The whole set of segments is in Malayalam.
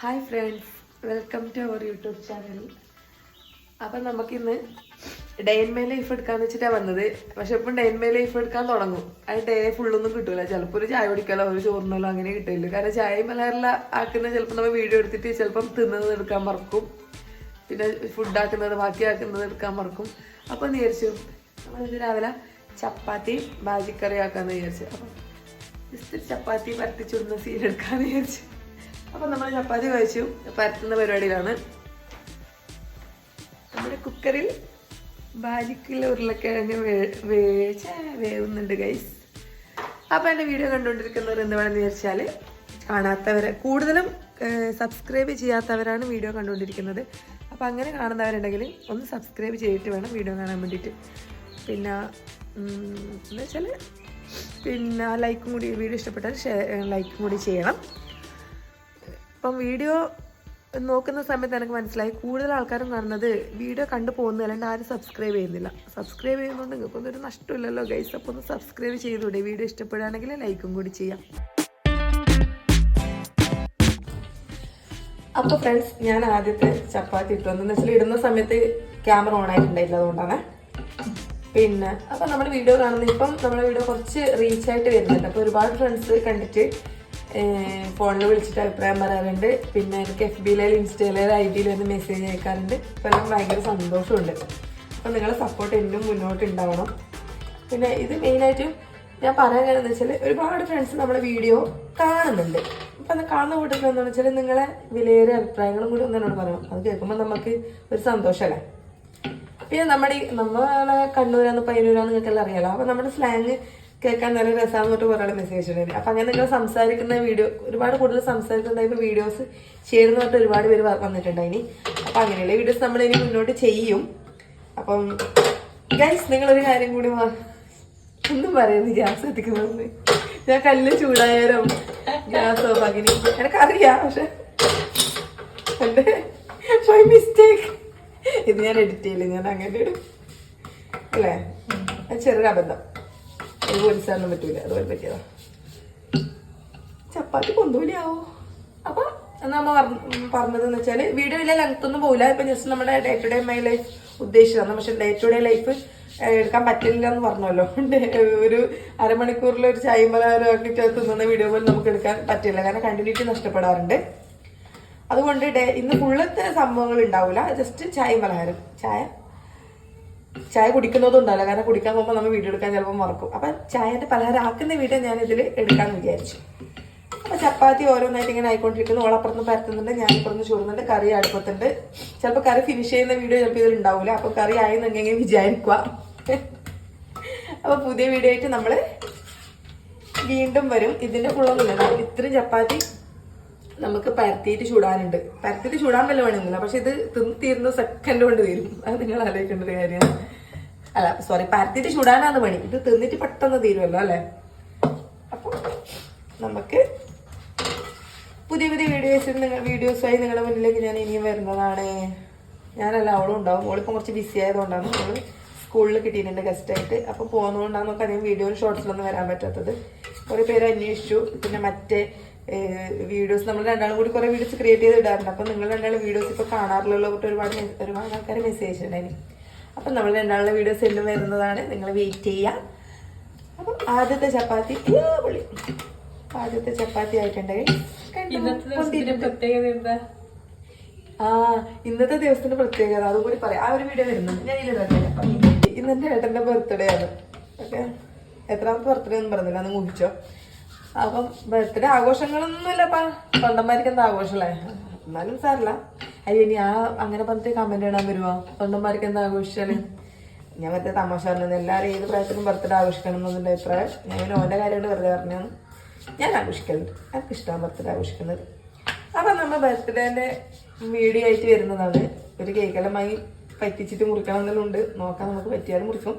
Hi friends welcome to our YouTube channel അപ്പം നമുക്കിന്ന് ഡേ ഇൻ മൈ ലൈഫ് എടുക്കാന്ന് വെച്ചിട്ടാണ് വന്നത്. പക്ഷെ ഇപ്പം ഡേ ഇൻ മൈ ലൈഫ് എടുക്കാൻ തുടങ്ങും. അത് ഡേ ഫുള്ളൊന്നും കിട്ടൂല. ചിലപ്പോൾ ഒരു ചായ കുടിക്കാലോ ഒരു ചോറിനല്ലോ അങ്ങനെ കിട്ടില്ല കാരണം ചായ മലയാളം ആക്കുന്ന ചിലപ്പോൾ നമ്മൾ വീഡിയോ എടുത്തിട്ട് ചിലപ്പം തിന്നത് എടുക്കാൻ മറക്കും. പിന്നെ ഫുഡ് ആക്കുന്നത് ബാക്കി ആക്കുന്നത് എടുക്കാൻ മറക്കും. അപ്പം വിചാരിച്ചു നമ്മളിത് രാവിലെ ചപ്പാത്തി ബാജിക്കറി ആക്കാന്ന് വിചാരിച്ചു. അപ്പം ജസ്റ്റ് ചപ്പാത്തി പരത്തിച്ചുടുന്ന സീൻ എടുക്കാന്ന് വിചാരിച്ചു. അപ്പം നമ്മൾ ചപ്പാത്തി കഴിച്ചു. പരത്തുന്ന പരിപാടിയിലാണ്. നമ്മുടെ കുക്കറിൽ ബാജിക്കുള്ള ഉരുളക്കിഴങ്ങ് വേ- വേ- വേവുന്നുണ്ട് ഗൈസ് അപ്പോൾ എന്റെ വീഡിയോ കണ്ടുകൊണ്ടിരിക്കുന്നവർ എന്ത് വേണമെന്ന് വിചാരിച്ചാൽ കാണാത്തവരെ കൂടുതലും സബ്സ്ക്രൈബ് ചെയ്യാത്തവരാണ് വീഡിയോ കണ്ടുകൊണ്ടിരിക്കുന്നത്. അപ്പോൾ അങ്ങനെ കാണുന്നവരുണ്ടെങ്കിൽ ഒന്ന് സബ്സ്ക്രൈബ് ചെയ്തിട്ട് വേണം വീഡിയോ കാണാൻ വേണ്ടിയിട്ട്. പിന്നെ എന്ന് വെച്ചാൽ പിന്നെ ലൈക്കും കൂടി വീഡിയോ ഇഷ്ടപ്പെട്ടാൽ ഷെയർ ലൈക്കും കൂടി ചെയ്യണം. ഇപ്പം വീഡിയോ നോക്കുന്ന സമയത്ത് എനിക്ക് മനസ്സിലായി. കൂടുതൽ ആൾക്കാരും കാണുന്നത് വീഡിയോ കണ്ടു പോകുന്നു അല്ലാണ്ട് ആരും സബ്സ്ക്രൈബ് ചെയ്യുന്നില്ല. സബ്സ്ക്രൈബ് ചെയ്യുന്നതുകൊണ്ട് നിങ്ങൾക്കൊന്നും ഒരു നഷ്ടമില്ലല്ലോ ഗൈസ് അപ്പോൾ ഒന്ന് സബ്സ്ക്രൈബ് ചെയ്തൂടെ വീഡിയോ ഇഷ്ടപ്പെടുകയാണെങ്കിൽ ലൈക്കും കൂടി ചെയ്യാം. അപ്പോൾ ഫ്രണ്ട്സ് ഞാൻ ആദ്യത്തെ ചപ്പാത്തി ഇട്ടു. എന്ന് വെച്ചാൽ ഇടുന്ന സമയത്ത് ക്യാമറ ഓൺ ആയിട്ടുണ്ടായില്ല അതുകൊണ്ടാണ്. പിന്നെ അപ്പോൾ നമ്മൾ വീഡിയോ കാണുന്നത് ഇപ്പം നമ്മുടെ വീഡിയോ കുറച്ച് റീച്ച് ആയിട്ട് വരുന്നുണ്ട്. അപ്പോൾ ഒരുപാട് ഫ്രണ്ട്സ് കണ്ടിട്ട് ഫോണിൽ വിളിച്ചിട്ട് അഭിപ്രായം പറയാറുണ്ട്. പിന്നെ എനിക്ക് എഫ് ബിയിലും ഇൻസ്റ്റയിലും ഐ ഡിയിൽ വന്ന് മെസ്സേജ് അയക്കാറുണ്ട്. അപ്പോൾ എല്ലാം ഭയങ്കര സന്തോഷമുണ്ട്. അപ്പോൾ നിങ്ങളെ സപ്പോർട്ട് എന്നും മുന്നോട്ട് ഉണ്ടാവണം. പിന്നെ ഇത് മെയിനായിട്ടും ഞാൻ പറയാൻ കാരണം വെച്ചാൽ ഒരുപാട് ഫ്രണ്ട്സ് നമ്മുടെ വീഡിയോ കാണുന്നുണ്ട്. അപ്പം അത് കാണുന്ന കൂട്ടത്തിൽ എന്താണെന്ന് വെച്ചാൽ നിങ്ങളെ വിലയേറിയ അഭിപ്രായങ്ങളും കൂടി ഒന്ന് എന്നോട് പറയാം അത് കേൾക്കുമ്പോൾ നമുക്ക് ഒരു സന്തോഷമല്ലേ പിന്നെ നമ്മുടെ നമ്മളെ കണ്ണൂരാന്ന് പയ്യന്നൂരാന്ന് നിങ്ങൾക്കെല്ലാം അറിയാലോ. അപ്പം നമ്മുടെ സ്ലാങ് കേൾക്കാൻ നല്ല രസമാന്ന് തൊട്ട് കുറേ മെസ്സേജ് ഉണ്ടായിരുന്നു അപ്പൊ അങ്ങനെ നിങ്ങൾ സംസാരിക്കുന്ന വീഡിയോ ഒരുപാട് കൂടുതൽ സംസാരിക്കുന്ന ടൈപ്പ് വീഡിയോസ് ചെയ്യുന്ന തൊട്ട് ഒരുപാട് പേര് വന്നിട്ടുണ്ടായിനി. അപ്പൊ അങ്ങനെയുള്ള വീഡിയോസ് നമ്മൾ ഇനി മുന്നോട്ട് ചെയ്യും. അപ്പം ഗൈസ് നിങ്ങളൊരു കാര്യം കൂടി വാ. ഒന്നും പറയുന്നു ഗ്യാസ് എത്തിക്കുന്നത് ഞാൻ കല്ല് ചൂടായാലും ഗ്യാസ് അങ്ങനെ ആക്കി എനിക്കറിയാം പക്ഷെ എന്റെ മൈ മിസ്റ്റേക്ക് ഇത് ഞാൻ എഡിറ്റ് ചെയ്യില്ല ഞാൻ അങ്ങനെ ഇടും. അല്ലേ? ചെറിയൊരു അബദ്ധം ഇത് പൊടിച്ചാലൊന്നും പറ്റൂല. അതുപോലെ പറ്റിയതാ ചപ്പാത്തി കൊന്തൂലിയാവോ അപ്പൊ നമ്മ പറഞ്ഞതെന്ന് വെച്ചാൽ ഇല്ല ലെങ്ത് ഒന്നും പോകില്ല ഇപ്പൊ ജസ്റ്റ് നമ്മുടെ day to day my life ഉദ്ദേശിച്ചതാണ്. പക്ഷെ ഡേ ടു ഡേ ലൈഫ് എടുക്കാൻ പറ്റില്ല എന്ന് പറഞ്ഞല്ലോ ഒരു അരമണിക്കൂറിൽ ഒരു ചായമലാരം ഒക്കെ തിന്നുന്ന വീഡിയോ പോലും നമുക്ക് എടുക്കാൻ പറ്റില്ല. കാരണം കണ്ടിന്യൂറ്റി നഷ്ടപ്പെടാറുണ്ട്. അതുകൊണ്ട് ഡേ- ഇന്ന് ഫുള്ളത്തെ സംഭവങ്ങൾ ഉണ്ടാവില്ല ജസ്റ്റ് ചായ പലഹാരം. ചായ? ചായ കുടിക്കുന്നതും ഉണ്ടാവില്ല കാരണം കുടിക്കാൻ പോകുമ്പോൾ നമ്മൾ വീഡിയോ എടുക്കാൻ ചിലപ്പോൾ മറക്കും. അപ്പം ചായന്റെ പലഹാരം ആക്കുന്ന വീഡിയോ ഞാൻ ഇതിൽ എടുക്കാമെന്ന് വിചാരിച്ചു. അപ്പം ചപ്പാത്തി ഓരോന്നായിട്ട് ഇങ്ങനെ ആയിക്കൊണ്ടിരിക്കുന്നു. ഓളപ്പുറത്ത് പരത്തുന്നുണ്ട് ഞാൻ ഇപ്പുറത്ത് ചൂടുന്നുണ്ട് കറി അടുപ്പത്തുണ്ട്. ചിലപ്പോൾ കറി ഫിനിഷ് ചെയ്യുന്ന വീഡിയോ ചിലപ്പോൾ ഇതിൽ ഉണ്ടാവില്ല അപ്പോൾ കറി ആയെന്നെങ്കിൽ വിചാരിക്കുക. അപ്പോൾ പുതിയ വീഡിയോ ആയിട്ട് നമ്മൾ വീണ്ടും വരും. ഇതിന്റെ ഫുള്ളൊന്നുമില്ല ഇത്രയും ചപ്പാത്തി നമുക്ക് പരത്തിയിട്ട് ചൂടാനുണ്ട്. പരത്തിയിട്ട് ചൂടാൻ വല്ല വേണമെന്നില്ല. പക്ഷെ ഇത് തിന്ന് തീരുന്ന സെക്കൻഡ് കൊണ്ട് തീരും. അത് നിങ്ങൾ ആലോചിക്കേണ്ട ഒരു കാര്യമാണ്. അല്ല സോറി പരത്തിയിട്ട് ചൂടാനാണ് പണി. ഇത് തിന്നിട്ട് പെട്ടെന്ന് തീരുമല്ലോ അല്ലേ? അപ്പോൾ നമുക്ക് പുതിയ പുതിയ വീഡിയോസ് നിങ്ങൾ വീഡിയോസായി നിങ്ങളുടെ മുന്നിലേക്ക് ഞാൻ ഇനിയും വരുന്നതാണ്. ഞാനല്ല അവളും ഉണ്ടാവും. അവളിപ്പം കുറച്ച് ബിസി ആയതുകൊണ്ടാണ് നമ്മൾ സ്കൂളിൽ കിട്ടിയിട്ടുണ്ട് ഗസ്റ്റായിട്ട് അപ്പോൾ പോകുന്നതുകൊണ്ടാണ് നമുക്ക് അധികം വീഡിയോ ഷോർട്സിലൊന്നും വരാൻ പറ്റാത്തത്. കുറേ പേര് അന്വേഷിച്ചു. പിന്നെ മറ്റേ വീഡിയോസ് നമ്മൾ രണ്ടാളും കൂടി കുറേ വീഡിയോസ് ക്രിയേറ്റ് ചെയ്ത് ഇടാറുണ്ട്. അപ്പം നിങ്ങൾ രണ്ടാളും വീഡിയോസ് ഇപ്പോൾ കാണാറുള്ള ഒരുപാട് ഒരുപാട് ആൾക്കാർ മെസ്സേജ് ഉണ്ടായിരുന്നു അപ്പം നമ്മൾ രണ്ടാളുടെ വീഡിയോസ് എല്ലാം വരുന്നതാണ്. നിങ്ങൾ വെയിറ്റ് ചെയ്യുക അപ്പം ആദ്യത്തെ ചപ്പാത്തി പൊളി ആദ്യത്തെ ചപ്പാത്തി ആയിട്ടുണ്ടെങ്കിൽ പ്രത്യേകത എന്താ? ആ ഇന്നത്തെ ദിവസത്തിന്റെ പ്രത്യേകത. അതും കൂടി പറയാം. ആ ഒരു വീഡിയോ വരുന്നുണ്ട്. ഞാൻ അപ്പം ഇന്ന് ഏട്ടന്റെ ബർത്ത്ഡേ ആണ്. ഓക്കെ? എത്രാമത്തെ ബർത്ത്ഡേ ഒന്നും പറഞ്ഞില്ല. അന്ന് ഊഹിച്ചോ. അപ്പം ബർത്ത്ഡേ ആഘോഷങ്ങളൊന്നുമില്ലപ്പാ തൊണ്ടന്മാർക്ക് എന്താ ആഘോഷമല്ലേ? എന്നാലും സാറില്ല അയ്യോ ഇനി ആ അങ്ങനെ പറഞ്ഞിട്ട് കമന്റ് ഇടാൻ വരുമോ തൊണ്ടന്മാർക്ക് എന്താ ആഘോഷിച്ചാൽ? ഞാൻ മറ്റേ തമാശ പറഞ്ഞത് എല്ലാവരും ഏത് പ്രായത്തിലും ബർത്ത്ഡേ ആഘോഷിക്കണം എന്നുള്ള അഭിപ്രായം. ഞാൻ ഓന്റെ കാര്യമായിട്ട് വെറുതെ പറഞ്ഞു ഞാൻ ആഘോഷിക്കലുണ്ട്. എനിക്ക് ഇഷ്ടമാണ് ബർത്ത്ഡേ ആഘോഷിക്കുന്നത്. അപ്പം നമ്മൾ ബർത്ത്ഡേന്റെ വീഡിയോ ആയിട്ട് വരുന്നതാണ്. ഒരു കേക്കെല്ലാം വാങ്ങി പറ്റിച്ചിട്ട് മുറിക്കണം എന്നുണ്ട് നോക്കാൻ നമുക്ക് പറ്റിയാലും മുറിക്കും.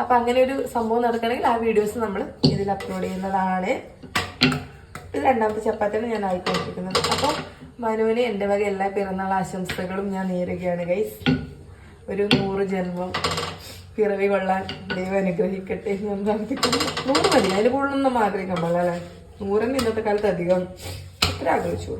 അപ്പം അങ്ങനെ ഒരു സംഭവം നടക്കണമെങ്കിൽ ആ വീഡിയോസ് നമ്മൾ ഇതിൽ അപ്ലോഡ് ചെയ്യുന്നതാണ്. ഇത് രണ്ടാമത്തെ ചപ്പാത്തിയാണ് ഞാൻ ആയിക്കൊണ്ടിരിക്കുന്നത്. അപ്പം മനുവിന് എന്റെ വക എല്ലാ പിറന്നാൾ ആശംസകളും ഞാൻ നേരുകയാണ് ഗൈസ് ഒരു നൂറ് ജന്മം പിറവി കൊള്ളാൻ ദൈവം അനുഗ്രഹിക്കട്ടെ ഞാൻ പ്രാർത്ഥിക്കുന്നു. നൂറ് മതി അതിൽ കൂടുതലൊന്നും ആഗ്രഹിക്കാൻ പാടില്ല അല്ലേ? നൂറിന് ഇന്നത്തെ കാലത്ത് അധികം. എത്ര ആഗ്രഹിച്ചു